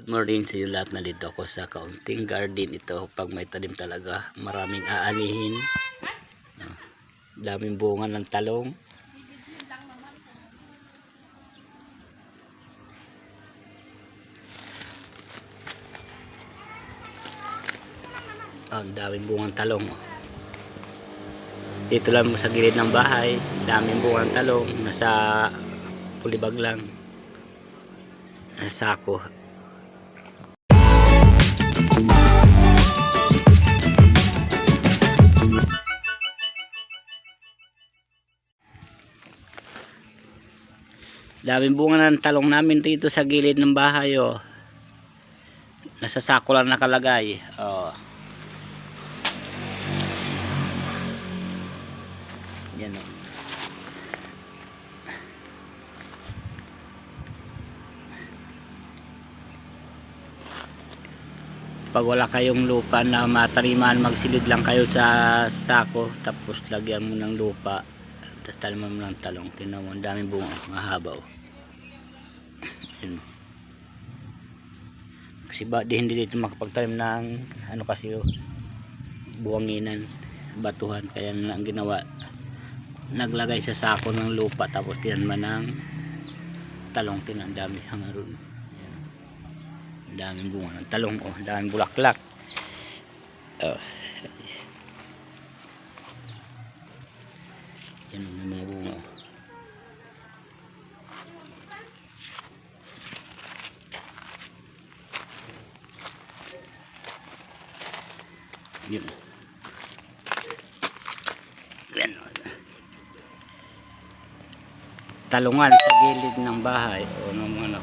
Good morning sa inyo lahat. Nandito ako sa kaunting garden ito. Pag may tanim talaga, maraming aanihin. Ah, daming bunga ng talong. Ah, Ang daming bungang talong. Dito lang sa gilid ng bahay, daming bungang talong. Nasa pulibag lang. Nasa sako. Daming bunga ng talong namin dito sa gilid ng bahay oh. Nasa sako lang nakalagay. Oh. Yan oh. Pag wala kayong lupa na mataniman, magsilid lang kayo sa sako tapos lagyan mo ng lupa tapos taliman mo ng talong. Tingnan mo, ang daming bunga, mahaba oh. Yun. Kasi ba di hindi dito makapagtanim ng ano kasi oh, buwanginan, batuhan kaya na ang ginawa naglagay sa sako ng lupa tapos tinanman ng talong tinan dami hanga ron Ayan. ang daming bunga ng talong oh daming bulaklak oh. Yan ang mga bunga. Yun yan oh. talungan sa gilid ng bahay o ng mga